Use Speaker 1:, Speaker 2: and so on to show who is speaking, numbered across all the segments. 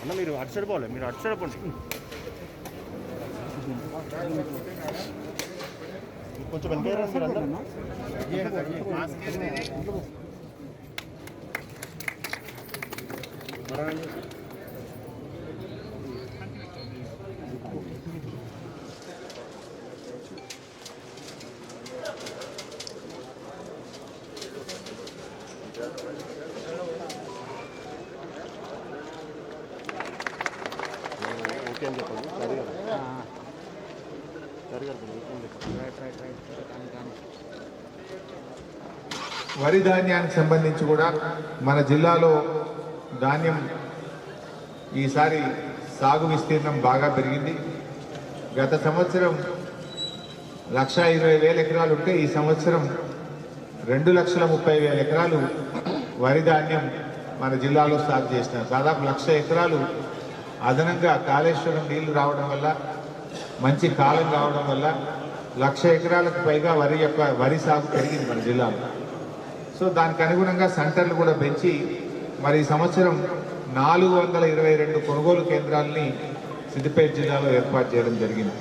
Speaker 1: అన్న మీరు అటు సైడ్ పోవాలి మీరు అటు సైడ్ పోండి కొంచెం వెనక మీరు అందరూ ఓకే అని చెప్పండి సరే
Speaker 2: వరి ధాన్యానికి సంబంధించి కూడా మన జిల్లాలో ధాన్యం ఈసారి సాగు విస్తీర్ణం బాగా పెరిగింది. గత సంవత్సరం లక్ష ఇరవై వేల ఎకరాలు ఉంటే ఈ సంవత్సరం రెండు లక్షల ముప్పై వేల ఎకరాలు వరి ధాన్యం మన జిల్లాలో సాగు చేసినారు. దాదాపు లక్ష ఎకరాలు అదనంగా కాళేశ్వరం నీళ్ళు రావడం వల్ల మంచి కాలం కావడం వల్ల లక్ష ఎకరాలకు పైగా వరి యొక్క వరి సాగు పెరిగింది మన జిల్లాలో. సో దానికి అనుగుణంగా సెంటర్లు కూడా పెంచి మరి ఈ సంవత్సరం నాలుగు వందల ఇరవై రెండు కొనుగోలు కేంద్రాలని సిద్దిపేట జిల్లాలో ఏర్పాటు చేయడం జరిగింది.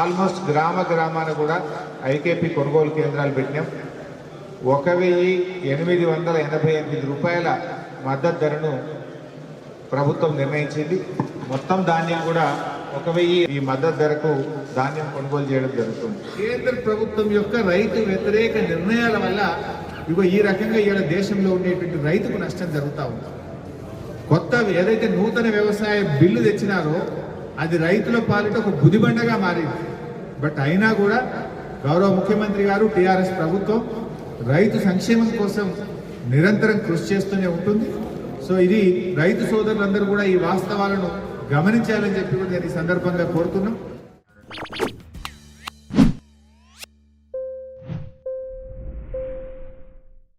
Speaker 2: ఆల్మోస్ట్ గ్రామ గ్రామాన కూడా ఐకేపీ కొనుగోలు కేంద్రాలు పెట్టినాం. ఒక వెయ్యి ఎనిమిది వందల ఎనభై ఎనిమిది రూపాయల మద్దతు ధరను ప్రభుత్వం నిర్ణయించింది. మొత్తం ధాన్యం కూడా ఒక వెయ్యి ఈ మద్దతు ధరకు ధాన్యం కొనుగోలు చేయడం జరుగుతుంది. కేంద్ర ప్రభుత్వం యొక్క రైతు వ్యతిరేక నిర్ణయాల వల్ల ఇగో ఈ రకంగా ఇవాళ దేశంలో ఉండేటువంటి రైతుకు నష్టం జరుగుతూ ఉంది. కొత్త ఏదైతే నూతన వ్యవసాయ బిల్లు తెచ్చినారో అది రైతుల పాలిట ఒక గుదిబండగా మారింది. బట్ అయినా కూడా గౌరవ ముఖ్యమంత్రి గారు టీఆర్ఎస్ ప్రభుత్వం రైతు సంక్షేమం కోసం నిరంతరం కృషి చేస్తూనే ఉంటుంది. సో ఇది రైతు సోదరులందరూ కూడా ఈ వాస్తవాలను గమనించాలని చెప్పి కూడా నేను ఈ సందర్భంగా కోరుతున్నాం.